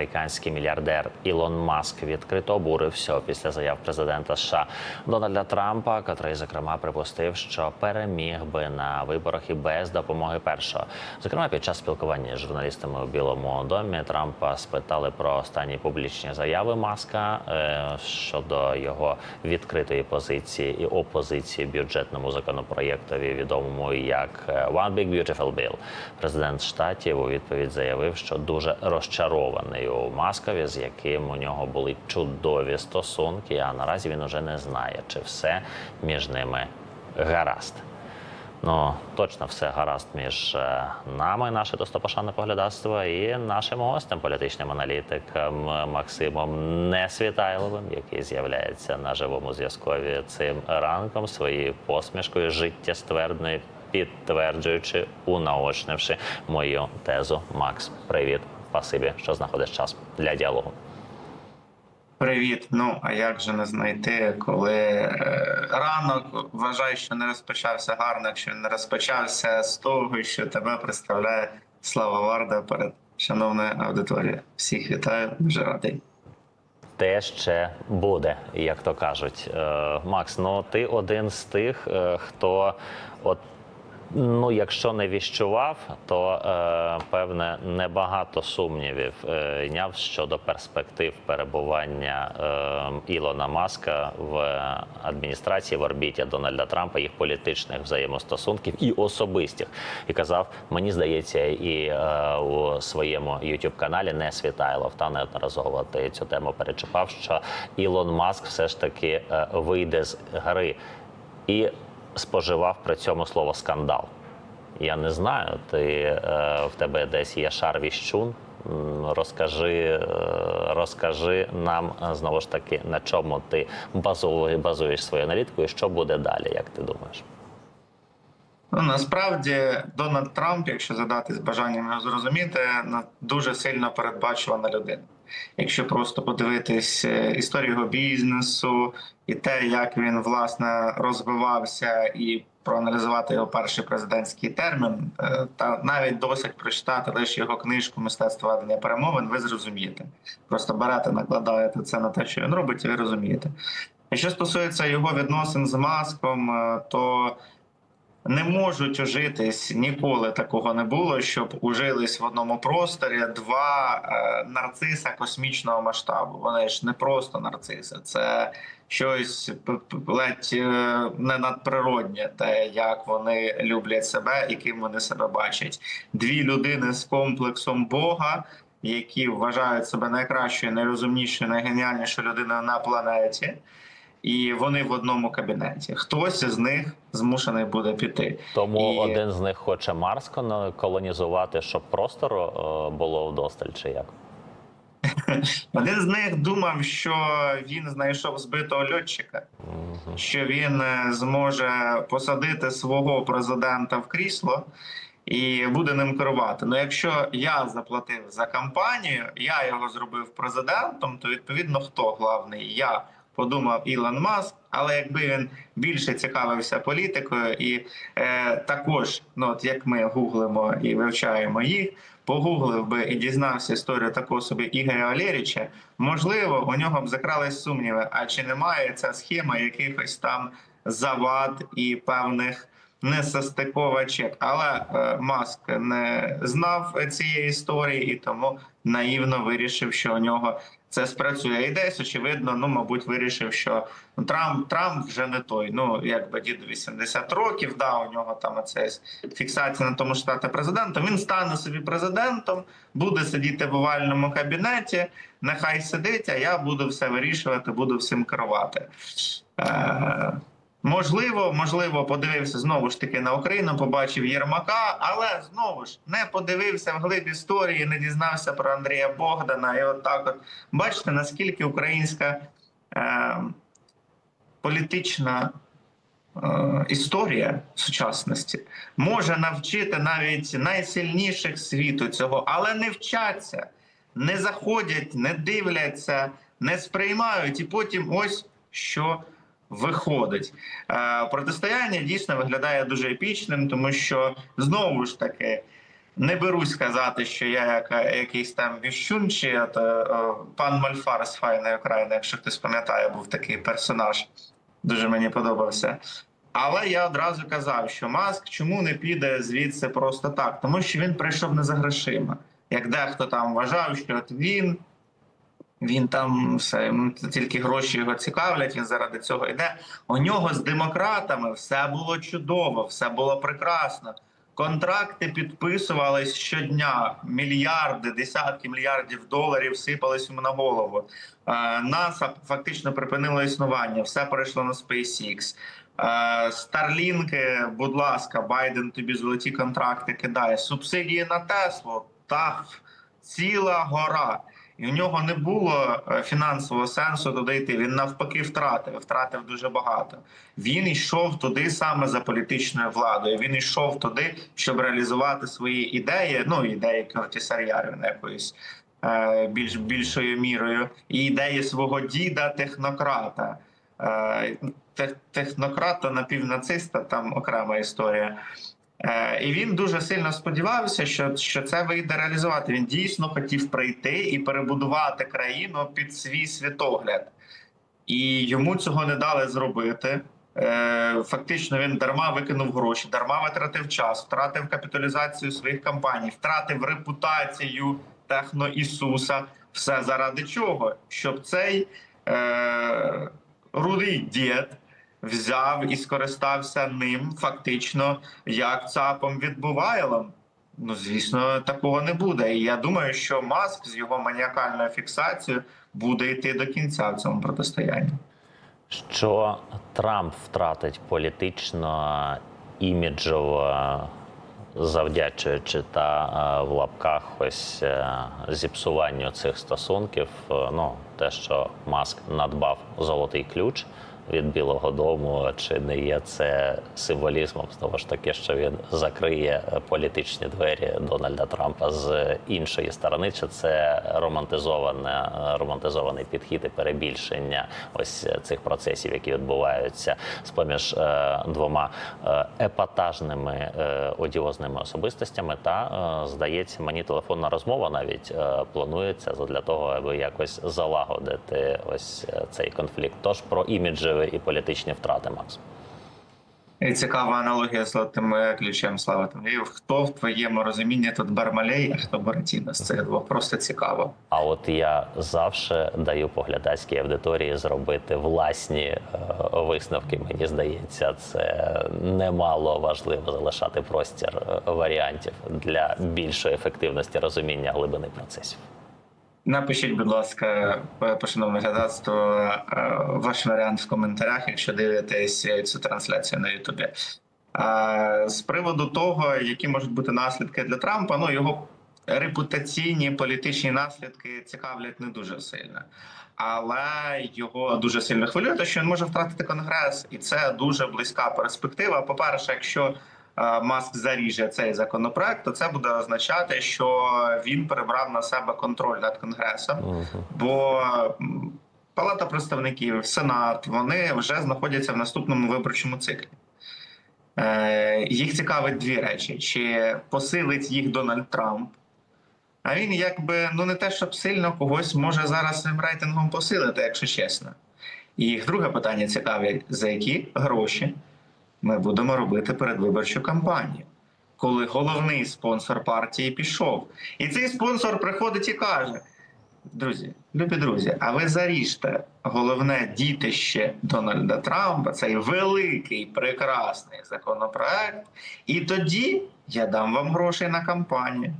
Американський мільярдер Ілон Маск відкрито обурився після заяв президента США Дональда Трампа, котрий зокрема припустив, що переміг би на виборах і без допомоги першого. Зокрема, під час спілкування з журналістами у Білому домі Трампа спитали про останні публічні заяви Маска е, щодо його відкритої позиції і опозиції бюджетному законопроєктові, відомому як е, One Big Beautiful Bill. Президент штатів у відповідь заявив, що дуже розчарований у Маскові, з яким у нього були чудові стосунки. А наразі він уже не знає, чи все між ними гаразд. Ну точно все гаразд між е, нами, наше достопошане поглядацтво, і нашим гостем, політичним аналітиком Максимом Несвітайловим, який з'являється на живому зв'язкові цим ранком своєю посмішкою життєствердною, підтверджуючи, унаочнивши мою тезу. Макс, привіт, спасибі, що знаходиш час для діалогу. Привіт. Ну а як же не знайти, коли е, ранок вважаю, що не розпочався гарно, якщо не розпочався з того, що тебе представляє Слава Варда перед шановною аудиторією. Всіх вітаю, дуже радий. Те ще буде, як то кажуть. Е, Макс, ну ти один з тих, е, хто от. Ну, якщо не віщував, то е, певне небагато сумнівів е, йняв щодо перспектив перебування е, Ілона Маска в адміністрації в орбіті Дональда Трампа, їх політичних взаємостосунків і особистих. І казав, мені здається, і е, у своєму youtube каналі не Світайлов та неодноразово ти цю тему перечіпав, що Ілон Маск все ж таки е, вийде з гри. І споживав при цьому слово скандал. Я не знаю. Ти е, в тебе десь є шар віщун. Розкажи, е, розкажи нам е, знову ж таки, на чому ти базує- базуєш свою аналітику, і що буде далі, як ти думаєш? Ну насправді Дональд Трамп, якщо задатись бажанням його зрозуміти, дуже сильно передбачувана людина. Якщо просто подивитись е, історію його бізнесу і те, як він власне розвивався, і проаналізувати його перший президентський термін, е, та навіть досить прочитати лише його книжку Мистецтво ведення перемовин, ви зрозумієте. Просто берете, накладаєте це на те, що він робить, і ви розумієте. І що стосується його відносин з маском, е, то не можуть ужитись ніколи такого не було, щоб ужились в одному просторі два е, нарциса космічного масштабу. Вони ж не просто нарциси, це щось ледь е, не надприроднє, те, як вони люблять себе і ким вони себе бачать. Дві людини з комплексом Бога. Які вважають себе найкращою, найрозумнішою, найгеніальнішою людиною на планеті, і вони в одному кабінеті. Хтось з них змушений буде піти. Тому І- один з них хоче Марс колонізувати, щоб простору е, було вдосталь, чи як? Один з них думав, що він знайшов збитого льотчика, що він е, зможе посадити свого президента в крісло. І буде ним керувати. Ну, якщо я заплатив за кампанію, я його зробив президентом, то відповідно хто главний? Я подумав Ілон Маск. Але якби він більше цікавився політикою, і е, також, ну от як ми гуглимо і вивчаємо їх, погуглив би і дізнався історію такого собі Ігоря Валеріча, можливо, у нього б закрались сумніви. А чи немає ця схема якихось там завад і певних несостиковачок? Але е, Маск не знав цієї історії і тому наївно вирішив, що у нього це спрацює. І десь очевидно, ну мабуть, вирішив, що ну, Трамп Трамп вже не той. Ну якби діду 80 років. Да, у нього там оце фіксація на тому, що стати президентом. Він стане собі президентом, буде сидіти в овальному кабінеті. Нехай сидить, а я буду все вирішувати, буду всім керувати. Е, Можливо, можливо, подивився знову ж таки на Україну, побачив Єрмака, але знову ж не подивився в глиб історії, не дізнався про Андрія Богдана. І от так от. Бачите, наскільки українська е, політична е, історія сучасності може навчити навіть найсильніших світу цього, але не вчаться, не заходять, не дивляться, не сприймають, і потім ось що виходить. Е, Протистояння дійсно виглядає дуже епічним, тому що знову ж таки Не берусь сказати, що я яка, якийсь там віщун, чи от, е, пан Мольфар з файної України, якщо хтось пам'ятає, був такий персонаж. Дуже мені подобався. Але я одразу казав, що Маск чому не піде звідси просто так? Тому що він прийшов не за грошима. Як дехто там вважав, що от він, він там все тільки гроші його цікавлять, він заради цього йде. У нього з демократами все було чудово, все було прекрасно. Контракти підписувались щодня. Мільярди, десятки мільярдів доларів сипались йому на голову. Е, НАСА фактично припинило існування. Все перейшло на SpaceX. Е, Старлінки, будь ласка, Байден тобі золоті контракти кидає. Субсидії на Теслу та ціла гора. І у нього не було е, фінансового сенсу туди йти. Він навпаки втратив, втратив дуже багато. Він йшов туди саме за політичною владою. Він йшов туди, щоб реалізувати свої ідеї. Ну ідеї Кертіса Рярвіна якоюсь е, більш більшою мірою, і ідеї свого діда технократа. Е, тех- технократа напівнациста, там окрема історія. Е, І він дуже сильно сподівався, що, що це вийде реалізувати. Він дійсно хотів прийти і перебудувати країну під свій світогляд, і йому цього не дали зробити. Е, Фактично він дарма викинув гроші, дарма витратив час, втратив капіталізацію своїх компаній, втратив репутацію техно-Ісуса. Все заради чого? Щоб цей е, рудий дід взяв і скористався ним фактично як цапом від Бувайлом. Ну, звісно, такого не буде. І я думаю, що Маск з його маніакальною фіксацією буде йти до кінця в цьому протистоянні. Що Трамп втратить політично іміджово, завдячуючи та е, в лапках ось е, зіпсуванню цих стосунків. Е, Ну, те, що Маск надбав золотий ключ від Білого Дому, чи не є це символізмом знову ж таки, що він закриє е, політичні двері Дональда Трампа з іншої сторони, чи це романтизоване романтизований підхід і перебільшення ось е, цих процесів, які відбуваються з поміж е, двома е, епатажними е, одіозними особистостями. Та е, здається, мені телефонна розмова навіть е, планується для того, аби якось залагодити ось е, цей конфлікт. Тож про іміджеві і політичні втрати, Макс. І цікава аналогія з золотим е, ключем Слава Тимофіїв. Хто в твоєму розумінні тут Бармалей, а хто Буратіно з цих двох? Просто цікаво. А от я завжди даю поглядацькій аудиторії зробити власні е, висновки. Мені здається, це немало важливо залишати простір е, варіантів для більшої ефективності розуміння глибини процесів. Напишіть, будь ласка, е, пошановне глядацтво, ваш варіант в коментарях, якщо дивитесь е, цю трансляцію на Ютубі. З приводу того, які можуть бути наслідки для Трампа, ну його репутаційні політичні наслідки цікавлять не дуже сильно. Але його дуже сильно хвилює, те, що він може втратити конгрес, і це дуже близька перспектива. По перше, якщо Маск заріже цей законопроект, то це буде означати, що він перебрав на себе контроль над конгресом, бо Палата представників, Сенат, вони вже знаходяться в наступному виборчому циклі. Е, Їх цікавить дві речі: чи посилить їх Дональд Трамп? А він якби ну не те, щоб сильно когось може зараз своїм рейтингом посилити, якщо чесно. І їх друге питання цікавить: за які гроші ми будемо робити передвиборчу кампанію, коли головний спонсор партії пішов. І цей спонсор приходить і каже: Друзі, любі друзі, а ви заріжте головне дітище Дональда Трампа, цей великий прекрасний законопроект, і тоді я дам вам грошей на кампанію.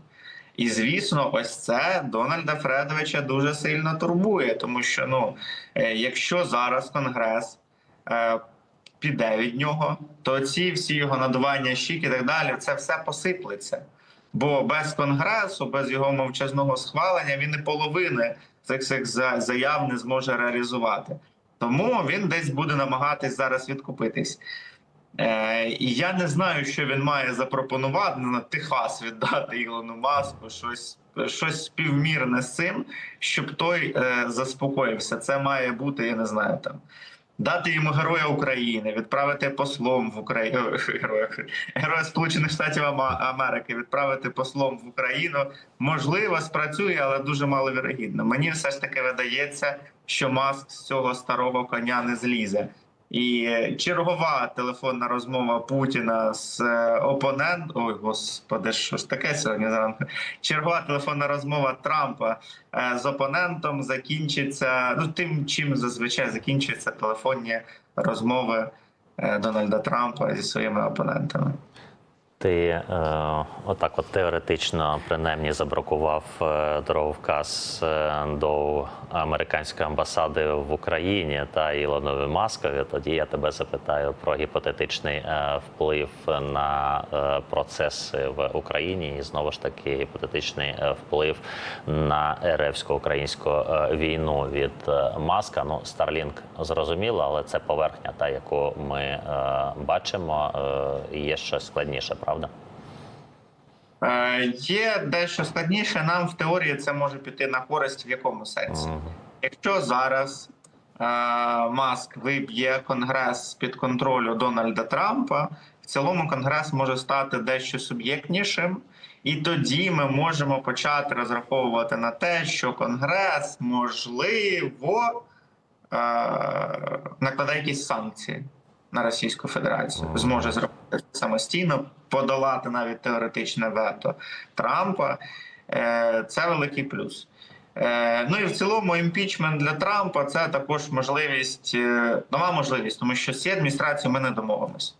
І звісно, ось це Дональда Фредовича дуже сильно турбує, тому що ну, е, якщо зараз Конгрес е, піде від нього, то ці всі його надування щік і так далі, це все посиплеться. Бо без конгресу, без його мовчазного схвалення, він і половини цих цих заяв не зможе реалізувати. Тому він десь буде намагатись зараз відкупитись. Е, і я не знаю, що він має запропонувати на Техас віддати Ілону Маску, щось, щось співмірне з цим, щоб той е, заспокоївся. Це має бути, я не знаю, там дати йому Героя України, відправити послом в Україну Героя, Героя Сполучених Штатів Америки, відправити послом в Україну. Можливо, спрацює, але дуже маловірогідно. Мені все ж таки видається, що маск з цього старого коня не злізе. І чергова телефонна розмова Путіна з опонентом. Ой, господи, що ж таке сьогодні зранку? Чергова телефонна розмова Трампа е, з опонентом закінчиться. Ну тим, чим зазвичай закінчуються телефонні розмови е, Дональда Трампа зі своїми опонентами. Ти е, отак, от теоретично, принаймні, забракував е, дороговказ е, до американської амбасади в Україні та Ілонові Маскові. Тоді я тебе запитаю про гіпотетичний е, вплив на процеси в Україні, і знову ж таки гіпотетичний вплив на РФсько-українську війну від Маска. Ну, Starlink зрозуміло, але це поверхня, та яку ми е, бачимо. Е, є щось складніше, правда? Е, Є дещо складніше. Нам в теорії це може піти на користь в якому сенсі. Якщо зараз е, Маск виб'є конгрес під контролю Дональда Трампа, в цілому конгрес може стати дещо суб'єктнішим, і тоді ми можемо почати розраховувати на те, що конгрес можливо е, накладає якісь санкції на Російську Федерацію, зможе зробити самостійно, подолати навіть теоретичне вето Трампа. Е, Це великий плюс. Е, Ну і в цілому імпічмент для Трампа це також можливість, е, нова можливість, тому що з цією адміністрацією ми не домовимося.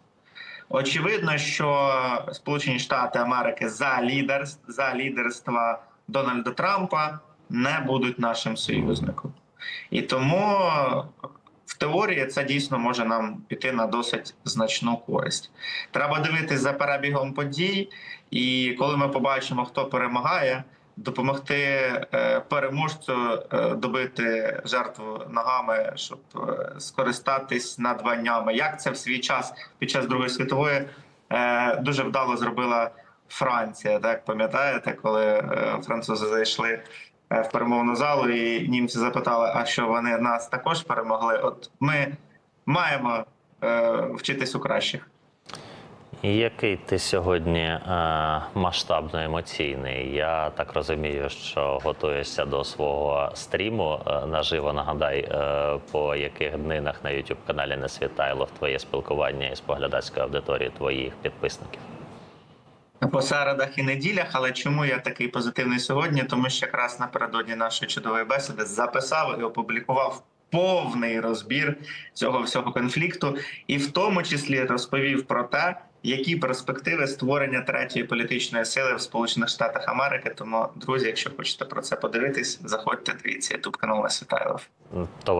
Очевидно, що Сполучені Штати Америки за лідерство, за лідерства Дональда Трампа не будуть нашим союзником. І тому теорії це дійсно може нам піти на досить значну користь. Треба дивитись за перебігом подій, і коли ми побачимо, хто перемагає, допомогти е, переможцю е, добити жертву ногами, щоб е, скористатись надбаннями. Як це в свій час під час Другої світової дуже вдало зробила Франція. Так пам'ятаєте, коли французи зайшли в перемовну залу, і німці запитали, а що вони нас також перемогли? От ми маємо е, вчитись у кращих. Який ти сьогодні е, масштабно емоційний? Я так розумію, що готуєшся до свого стріму. Е, наживо нагадай, е, по яких днинах на youtube каналі не світайло в твоє спілкування із поглядацькою аудиторією твоїх підписників. По середах і неділях, але чому я такий позитивний сьогодні? Тому що якраз напередодні нашої чудової бесіди записав і опублікував повний розбір цього всього конфлікту, і в тому числі розповів про те, які перспективи створення третьої політичної сили в Сполучених Штатах Америки. Тому, друзі, якщо хочете про це подивитись, заходьте, дивіться ютуб канал на Світайлов. Товар